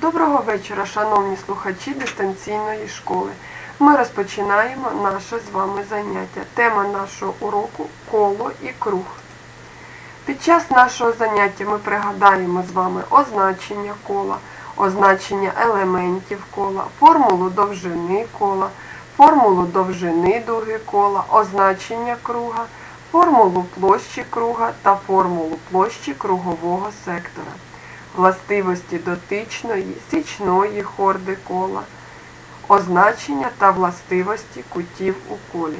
Доброго вечора, шановні слухачі дистанційної школи. Ми розпочинаємо наше з вами заняття. Тема нашого уроку коло і круг. Під час нашого заняття ми пригадаємо з вами означення кола, означення елементів кола, формулу довжини кола, формулу довжини дуги кола, означення круга, формулу площі круга та формулу площі кругового сектора властивості дотичної, січної хорди кола, означення та властивості кутів у колі.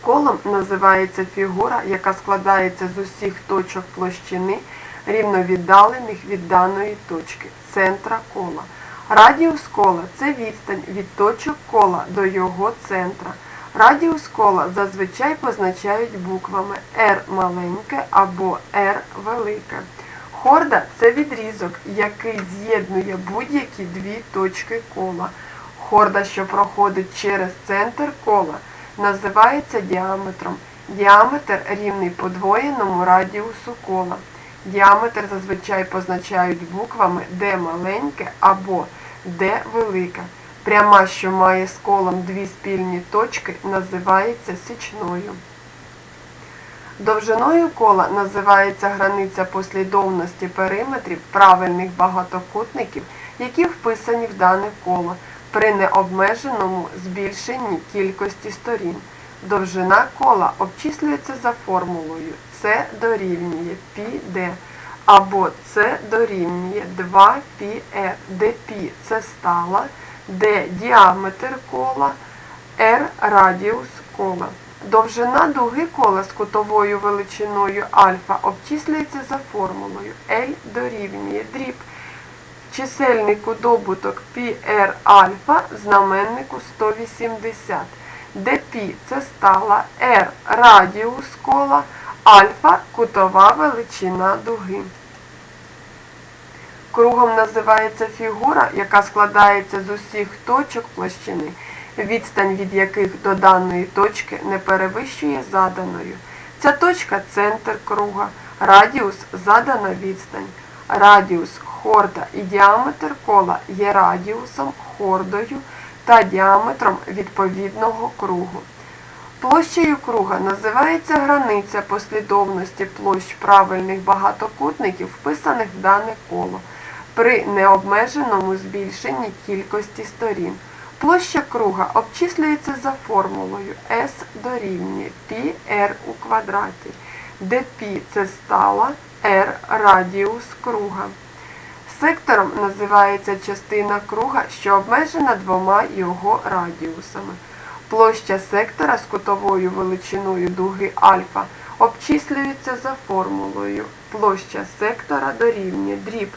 Колом називається фігура, яка складається з усіх точок площини, рівновіддалених від даної точки, центра кола. Радіус кола це відстань від точок кола до його центра. Радіус кола зазвичай позначають буквами R маленьке або R велике. Хорда це відрізок, який з'єднує будь-які дві точки кола. Хорда, що проходить через центр кола, називається діаметром. Діаметр рівний подвоєному радіусу кола. Діаметр зазвичай позначають буквами D маленьке або D велике. Пряма, що має з колом дві спільні точки, називається січною. Довжиною кола називається границя послідовності периметрів правильних багатокутників, які вписані в дане коло при необмеженому збільшенні кількості сторін. Довжина кола обчислюється за формулою С дорівнює πd або С дорівнює 2πr, де π це стала, d діаметр кола, r радіус кола. Довжина дуги кола з кутовою величиною альфа обчислюється за формулою L дорівнює дріб. Чисельнику добуток πr альфа знаменнику 180, де π це стала r радіус кола, альфа кутова величина дуги. Кругом називається фігура, яка складається з усіх точок площини відстань від яких до даної точки не перевищує заданою. Ця точка центр круга, радіус задана відстань. Радіус хорда і діаметр кола є радіусом, хордою та діаметром відповідного кругу. Площею круга називається границя послідовності площ правильних багатокутників, вписаних в дане коло, при необмеженому збільшенні кількості сторін. Площа круга обчислюється за формулою S дорівнює πr у квадраті, де π це стала r радіус круга. Сектором називається частина круга, що обмежена двома його радіусами. Площа сектора з кутовою величиною дуги альфа обчислюється за формулою. Площа сектора дорівнює дріб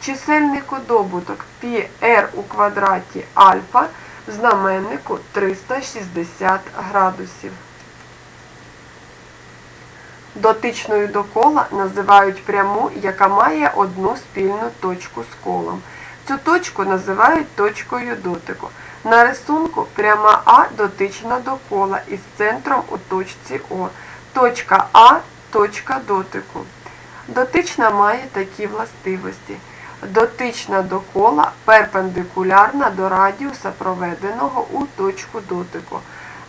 в чисельнику добуток πr у квадраті альфа в знаменнику 360 градусів. Дотичною до кола називають пряму, яка має одну спільну точку з колом. Цю точку називають точкою дотику. На рисунку пряма А дотична до кола із центром у точці О. Точка А точка дотику. Дотична має такі властивості дотична до кола, перпендикулярна до радіуса, проведеного у точку дотику.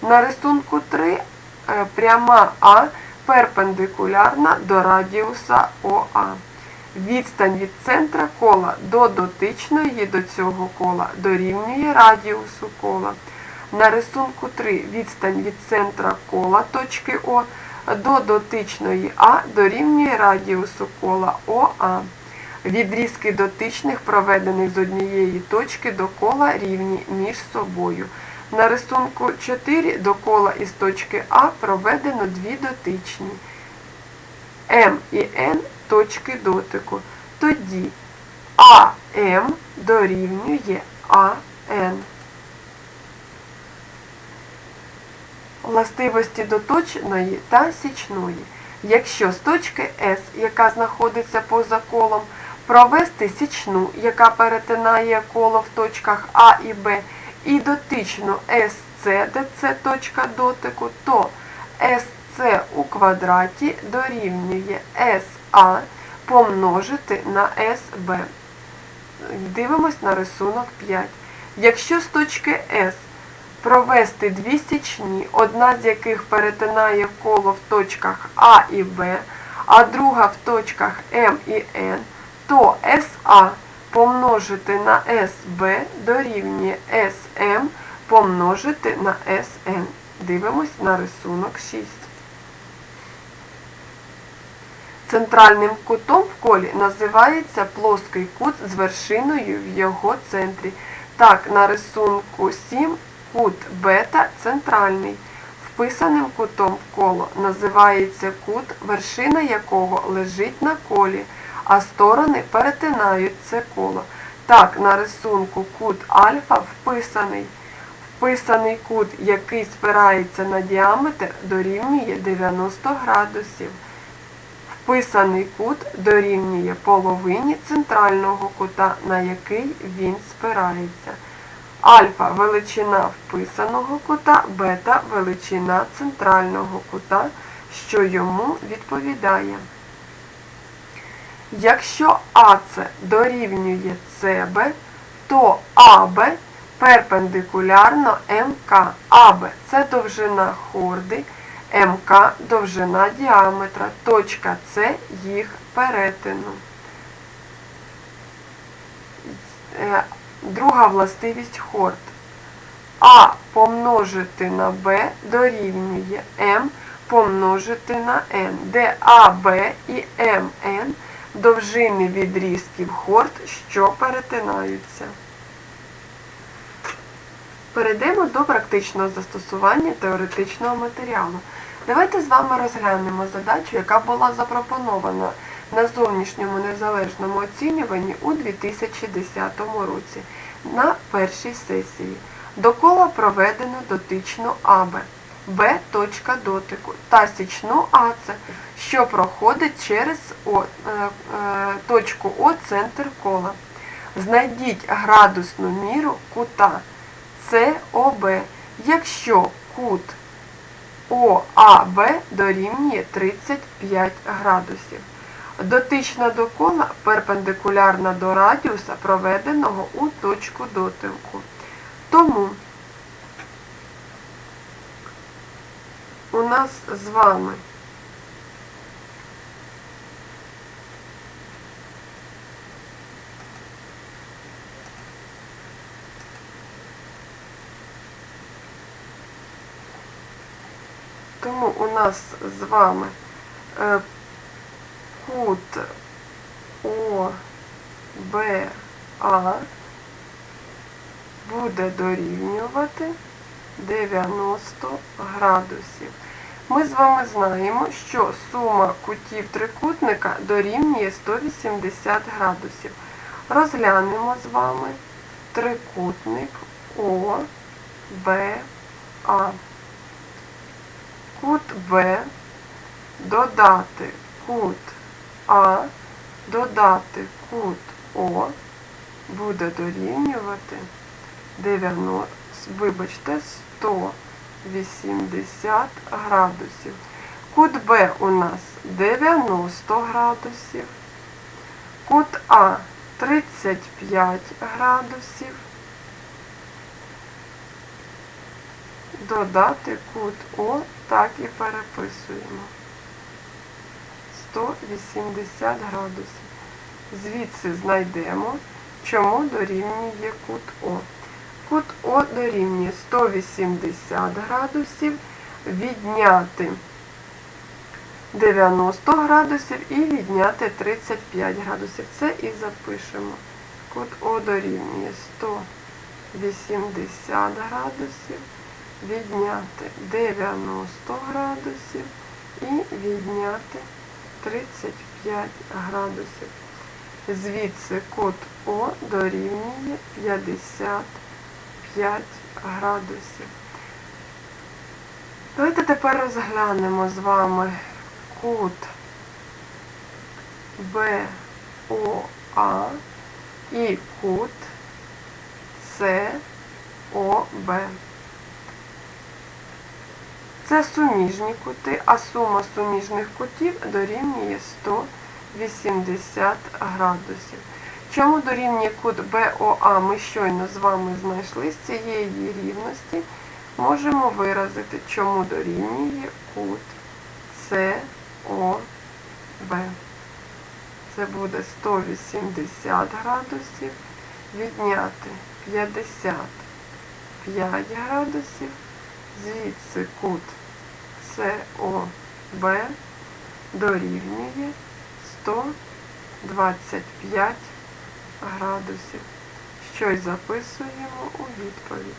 На рисунку 3 е, пряма А перпендикулярна до радіуса ОА. Відстань від центра кола до дотичної до цього кола дорівнює радіусу кола. На рисунку 3 відстань від центра кола точки О до дотичної А дорівнює радіусу кола ОА. Відрізки дотичних, проведених з однієї точки до кола рівні між собою. На рисунку 4 до кола із точки А проведено дві дотичні М і Н точки дотику. Тоді АМ дорівнює АН. Властивості доточної та січної. Якщо з точки С, яка знаходиться поза колом, провести січну, яка перетинає коло в точках А і Б, і дотичну СЦ, де це точка дотику, то СЦ у квадраті дорівнює СА помножити на СБ. дивимось на рисунок 5. Якщо з точки С провести дві січні, одна з яких перетинає коло в точках А і Б, а друга в точках М і Н, то СА помножити на СБ дорівнює СМ помножити на СН. Дивимось на рисунок 6. Центральним кутом в колі називається плоский кут з вершиною в його центрі. Так, на рисунку 7 кут бета центральний. Вписаним кутом в коло називається кут, вершина якого лежить на колі, а сторони перетинають це коло. Так, на рисунку кут альфа вписаний. Вписаний кут, який спирається на діаметр, дорівнює 90 градусів. Вписаний кут дорівнює половині центрального кута, на який він спирається. Альфа величина вписаного кута, бета величина центрального кута, що йому відповідає. Якщо АЦ дорівнює СБ, то АБ перпендикулярно МК. АБ це довжина хорди, МК довжина діаметра, точка С їх перетину. Е, Друга властивість хорд. А помножити на Б дорівнює М помножити на Н, де АБ і МН довжини відрізків хорд, що перетинаються. Перейдемо до практичного застосування теоретичного матеріалу. Давайте з вами розглянемо задачу, яка була запропонована на зовнішньому незалежному оцінюванні у 2010 році на першій сесії. До кола проведено дотичну АБ, Б точка дотику та січну АЦ, що проходить через О, е, е, точку О центр кола. Знайдіть градусну міру кута СОБ, якщо кут ОАБ дорівнює 35 градусів. Дотична до кола перпендикулярна до радіуса, проведеного у точку дотику. Тому у нас з вами. Тому у нас з вами е, кут ОБА буде дорівнювати 90 градусів. Ми з вами знаємо, що сума кутів трикутника дорівнює 180 градусів. Розглянемо з вами трикутник ОБА. Кут Б додати кут А, додати кут О буде дорівнювати 90, вибачте, 180 градусів. Кут Б у нас 90 градусів, кут А 35 градусів. Додати кут О, так і переписуємо. 180 градусів. Звідси знайдемо, чому дорівнює кут О. Кут О дорівнює 180 градусів, відняти 90 градусів і відняти 35 градусів. Це і запишемо. Кут О дорівнює 180 градусів, відняти 90 градусів і відняти 35 градусів. Звідси кут О дорівнює 55 градусів. Давайте тепер розглянемо з вами кут БОА і кут СОБ. Це суміжні кути, а сума суміжних кутів дорівнює 180 градусів. Чому дорівнює кут БОА ми щойно з вами знайшли з цієї рівності, можемо виразити, чому дорівнює кут СОБ. Це буде 180 градусів, відняти 55 градусів, звідси кут СОБ дорівнює 125 градусів, що й записуємо у відповідь.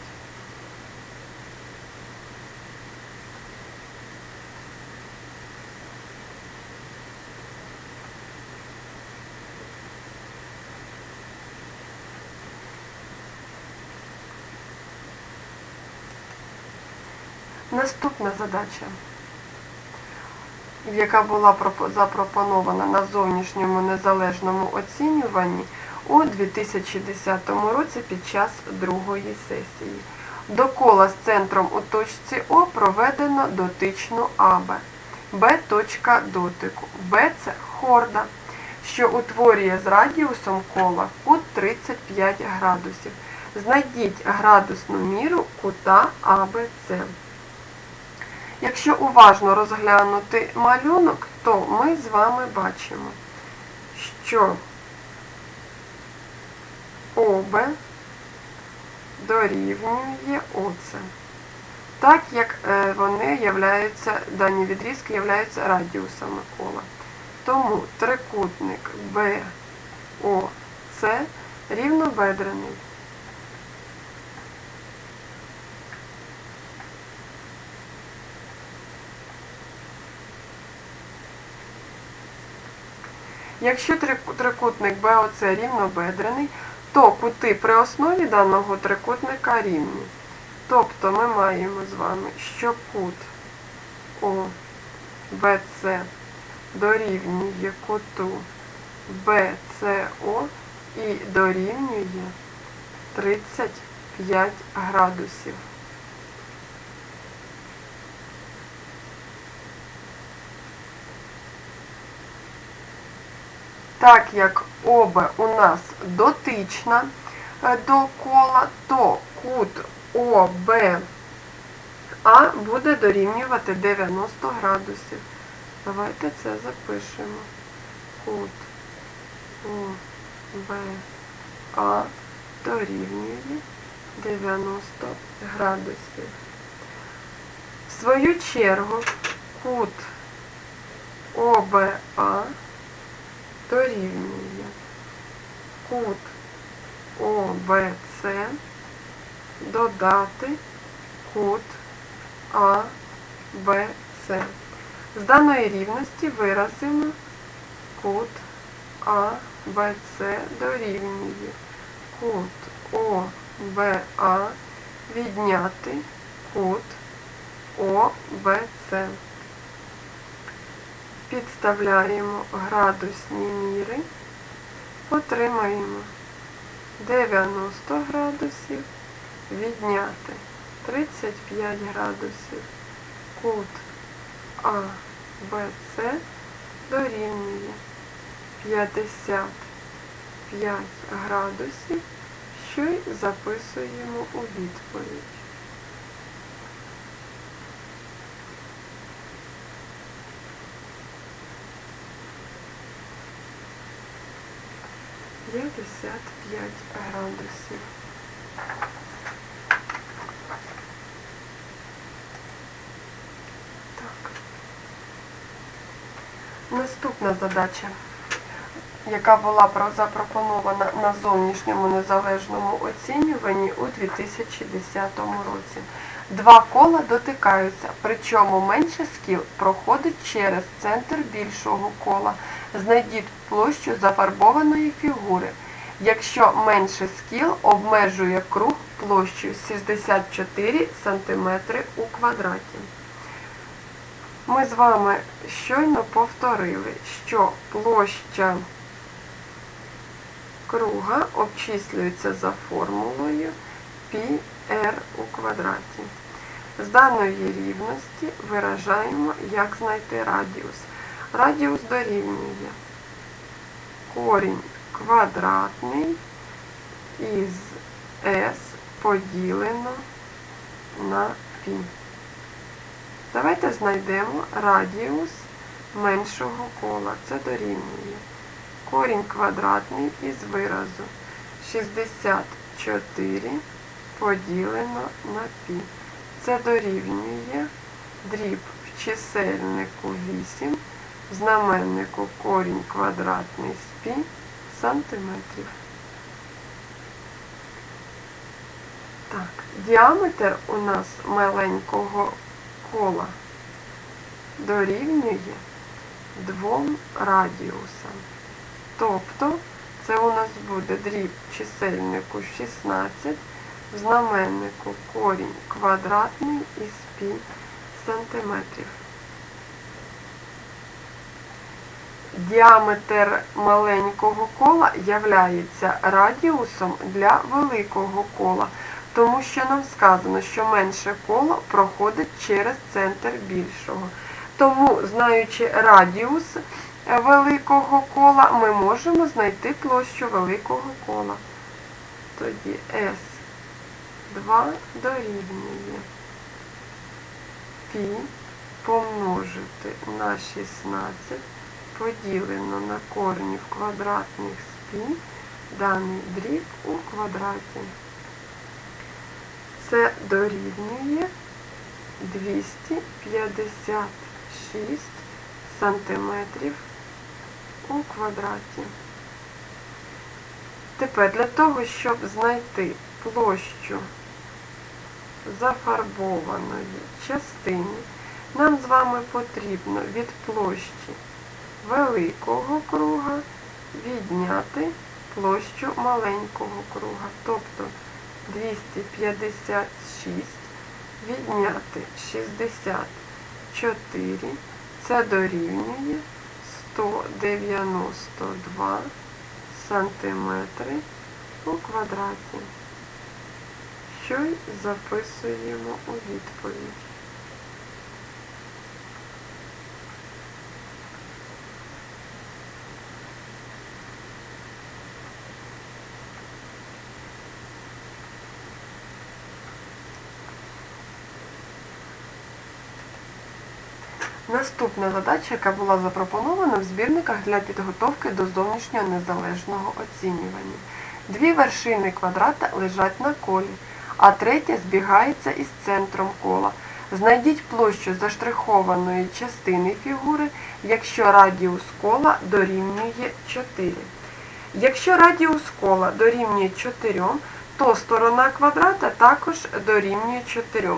Наступна задача, яка була запропонована на зовнішньому незалежному оцінюванні у 2010 році під час другої сесії. До кола з центром у точці О проведено дотичну АБ. Б точка дотику. Б це хорда, що утворює з радіусом кола кут 35 градусів. Знайдіть градусну міру кута АБЦ. Якщо уважно розглянути малюнок, то ми з вами бачимо, що ОБ дорівнює оце. Так як е, вони являються, дані відрізки являються радіусами кола. Тому трикутник БОЦ рівнобедрений. Якщо трик- трикутник БОЦ рівнобедрений, то кути при основі даного трикутника рівні. Тобто ми маємо з вами, що кут ОБЦ дорівнює куту БЦО і дорівнює 35 градусів. Так як оба у нас дотична е, до кола, то кут ОБА буде дорівнювати 90 градусів. Давайте це запишемо. Кут ОБА дорівнює 90 градусів. В свою чергу кут ОБА дорівнює кут ОБЦ додати кут АБЦ. З даної рівності виразимо кут АБЦ дорівнює кут ОБА відняти кут ОБЦ. Підставляємо градусні міри, отримаємо 90 градусів, відняти 35 градусів, кут АБЦ дорівнює 55 градусів, що й записуємо у відповідь. П'ятдесят п'ять градусів. Так. Наступна задача, яка була запропонована на зовнішньому незалежному оцінюванні у 2010 році. Два кола дотикаються, причому менше скіл проходить через центр більшого кола. Знайдіть площу зафарбованої фігури. Якщо менше скіл обмежує круг площею 64 см у квадраті. Ми з вами щойно повторили, що площа круга обчислюється за формулою πr у квадраті. З даної рівності виражаємо, як знайти радіус. Радіус дорівнює корінь квадратний із S поділено на π. Давайте знайдемо радіус меншого кола. Це дорівнює. Корінь квадратний із виразу 64 поділено на π. Це дорівнює дріб в чисельнику 8, в знаменнику корінь квадратний з π сантиметрів. Так, діаметр у нас маленького кола дорівнює двом радіусам. Тобто це у нас буде дріб чисельнику 16, в знаменнику корінь квадратний із π сантиметрів. Діаметр маленького кола являється радіусом для великого кола, тому що нам сказано, що менше коло проходить через центр більшого. Тому, знаючи радіус великого кола, ми можемо знайти площу великого кола. Тоді S2 дорівнює π помножити на 16 поділено на корнів квадратних з даний дріб у квадраті. Це дорівнює 256 сантиметрів у квадраті. Тепер для того, щоб знайти площу зафарбованої частини, нам з вами потрібно від площі великого круга відняти площу маленького круга. Тобто 256 відняти 64, це дорівнює 192 сантиметри у квадраті. Що й записуємо у відповідь. Наступна задача, яка була запропонована в збірниках для підготовки до зовнішнього незалежного оцінювання. Дві вершини квадрата лежать на колі, а третя збігається із центром кола. Знайдіть площу заштрихованої частини фігури, якщо радіус кола дорівнює 4. Якщо радіус кола дорівнює 4, то сторона квадрата також дорівнює 4,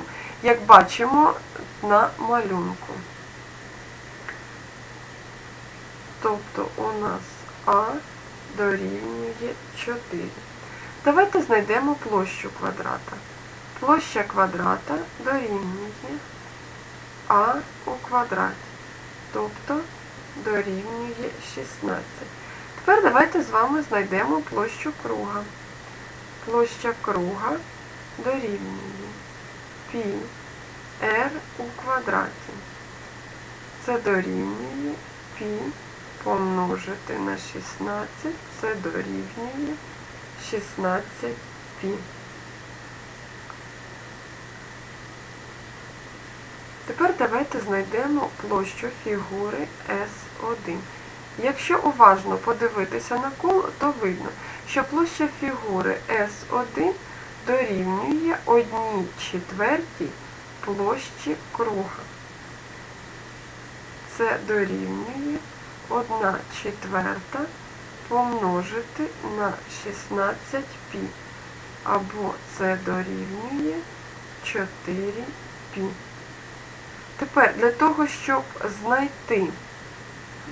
як бачимо на малюнку. Тобто у нас А дорівнює 4. Давайте знайдемо площу квадрата. Площа квадрата дорівнює А у квадраті, тобто дорівнює 16. Тепер давайте з вами знайдемо площу круга. Площа круга дорівнює π r у квадраті. Це дорівнює π помножити на 16, це дорівнює 16 π. Тепер давайте знайдемо площу фігури S1. Якщо уважно подивитися на коло, то видно, що площа фігури S1 дорівнює 1 четвертій площі круга. Це дорівнює 1 четверта помножити на 16 пі, або це дорівнює 4 пі. Тепер для того, щоб знайти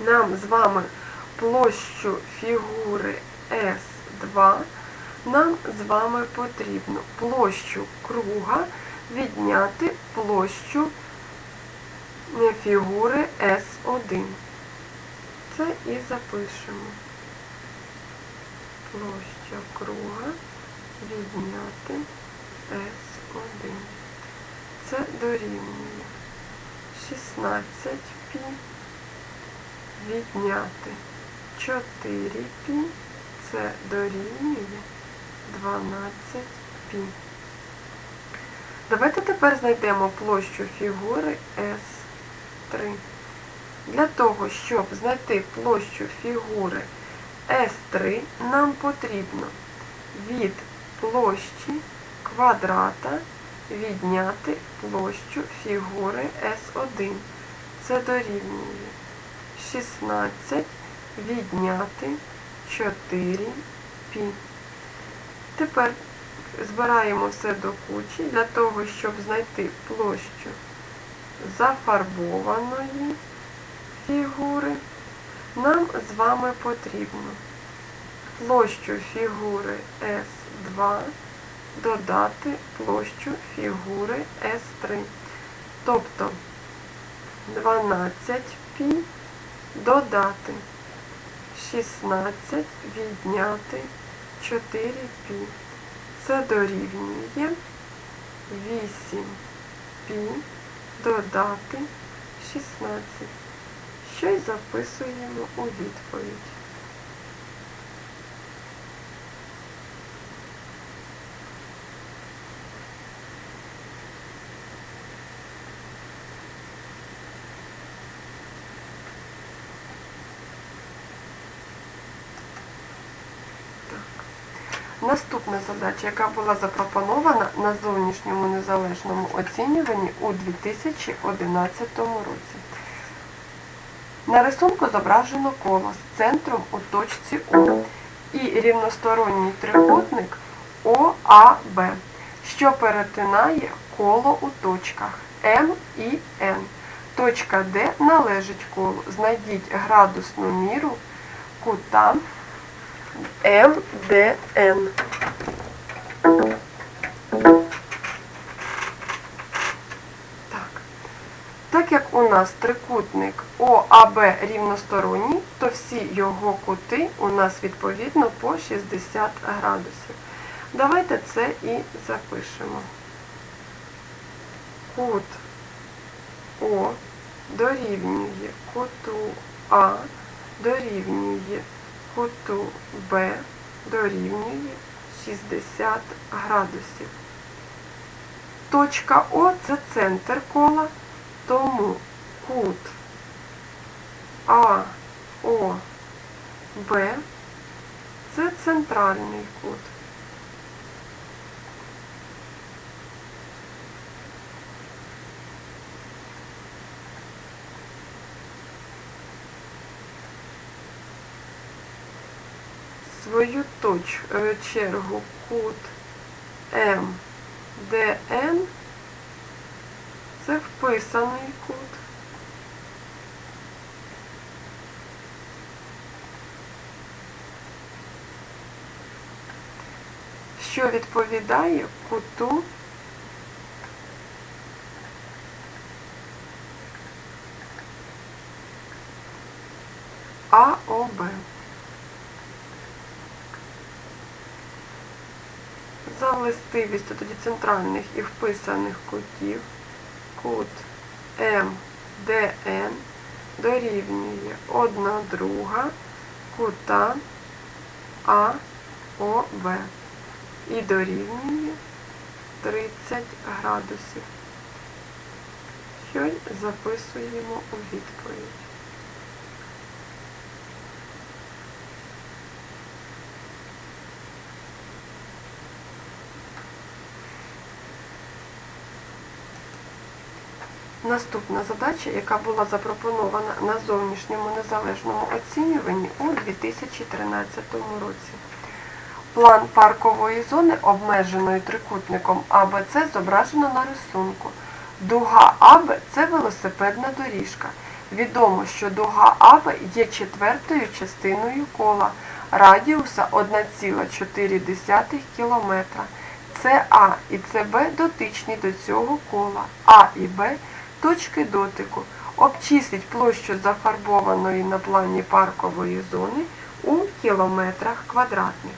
нам з вами площу фігури S2, нам з вами потрібно площу круга відняти площу фігури S1. Це і запишемо. Площа круга відняти S1. Це дорівнює 16 пі відняти 4 пі Це дорівнює 12 пі. Давайте тепер знайдемо площу фігури С3. Для того, щоб знайти площу фігури С3, нам потрібно від площі квадрата відняти площу фігури С1. Це дорівнює 16 відняти 4 пі. Тепер збираємо все до кучі для того, щоб знайти площу зафарбованої фігури. Нам з вами потрібно площу фігури С2 додати площу фігури С3. Тобто 12 пі додати 16 відняти 4 пі. Це дорівнює 8 пі додати 16. Що й записуємо у відповідь. Наступна задача, яка була запропонована на зовнішньому незалежному оцінюванні у 2011 році. На рисунку зображено коло з центром у точці О і рівносторонній трикутник ОАБ, що перетинає коло у точках М і Н. Точка Д належить колу. Знайдіть градусну міру кута МДН. Нас трикутник ОАБ рівносторонній, то всі його кути у нас відповідно по 60 градусів. Давайте це і запишемо. Кут О дорівнює куту А, дорівнює куту Б дорівнює 60 градусів. Точка О це центр кола, тому кут А, О, Б це центральний кут. свою точ, е, чергу кут МДН це вписаний кут. Що відповідає куту АОБ. За властивістю тоді центральних і вписаних кутів кут МДН дорівнює 1 друга кута АОБ і дорівнює 30 градусів. Що й записуємо у відповідь. Наступна задача, яка була запропонована на зовнішньому незалежному оцінюванні у 2013 році. План паркової зони, обмеженої трикутником АБЦ, зображено на рисунку. Дуга АБ це велосипедна доріжка. Відомо, що дуга АБ є четвертою частиною кола радіуса 1,4 км. СА і СБ дотичні до цього кола, А і Б точки дотику. Обчисліть площу зафарбованої на плані паркової зони у кілометрах квадратних.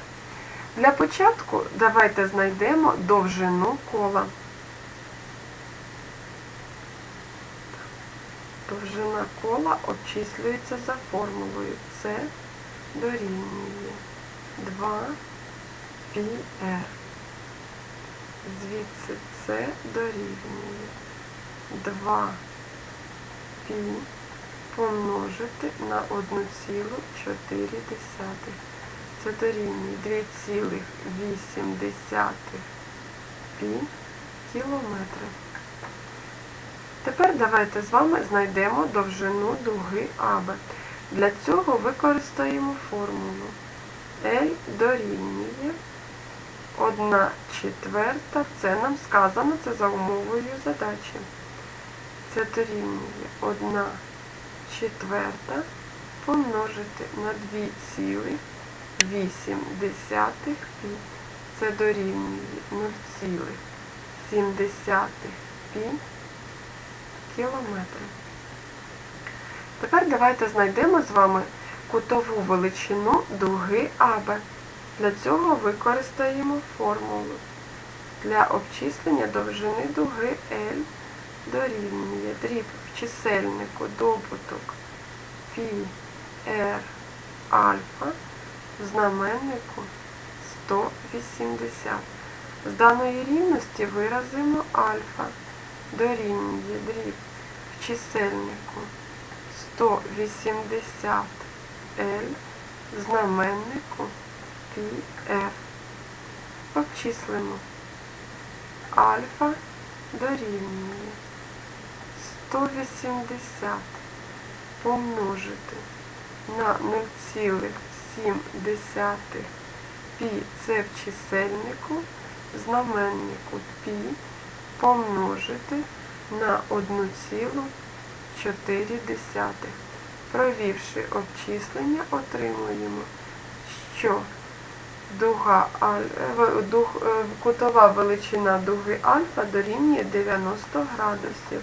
Для початку давайте знайдемо довжину кола. Довжина кола обчислюється за формулою С дорівнює 2 πr. Звідси це дорівнює 2 π помножити на 1,4. Це дорівнює 2,8 пі кілометри. Тепер давайте з вами знайдемо довжину дуги АБ. Для цього використаємо формулу L дорівнює 1 четверта, це нам сказано, це за умовою задачі. Це дорівнює 1 четверта помножити на 2,8 пі. Це дорівнює 0,7 пі кілометри. Тепер давайте знайдемо з вами кутову величину дуги АБ. Для цього використаємо формулу. Для обчислення довжини дуги L дорівнює дріб в чисельнику добуток π r альфа знаменнику 180. З даної рівності виразимо альфа дорівнює дріб в чисельнику 180 L в знаменнику πr. Обчислимо. Альфа дорівнює 180 помножити на 0,7 пі це в чисельнику, знаменнику пі помножити на 1,4. Провівши обчислення, отримуємо, що дуга е, кутова величина дуги альфа дорівнює 90 градусів.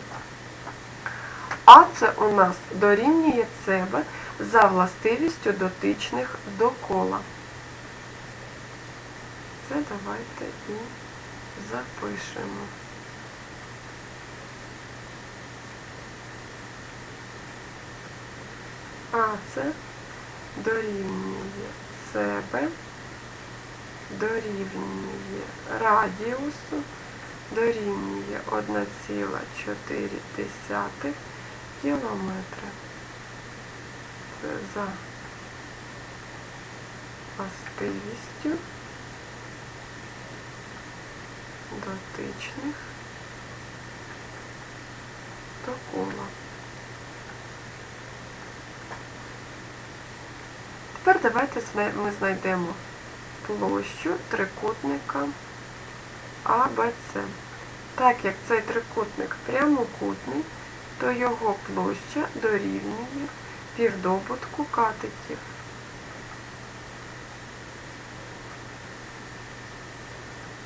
А це у нас дорівнює себе за властивістю дотичних до кола. Це давайте і запишемо. А це дорівнює себе, дорівнює радіусу, дорівнює 1,4 кілометри. За властивістю дотичних до кола. Тепер давайте ми знайдемо площу трикутника АБЦ. Так як цей трикутник прямокутний, то його площа дорівнює півдобутку катетів.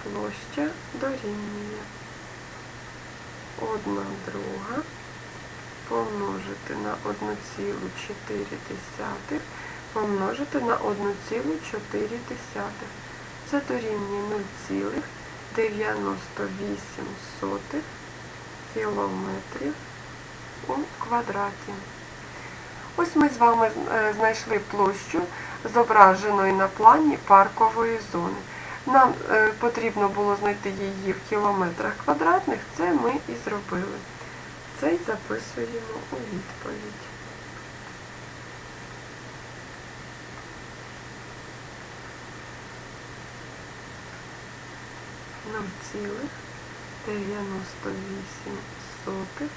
Площа дорівнює 1 друга помножити на 1,4 помножити на 1,4. Це дорівнює 0,98 кілометрів у квадраті. Ось ми з вами е, знайшли площу, зображеної на плані паркової зони. Нам е, потрібно було знайти її в кілометрах квадратних, це ми і зробили. Це й записуємо у відповідь. Нуль цілих 98 сотих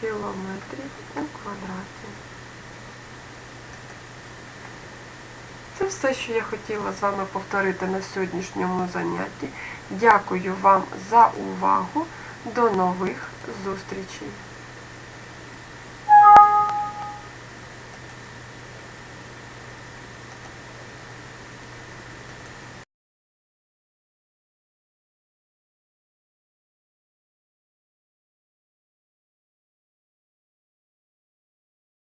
кілометрів у квадраті. Це все, що я хотіла з вами повторити на сьогоднішньому занятті. Дякую вам за увагу. До нових зустрічей!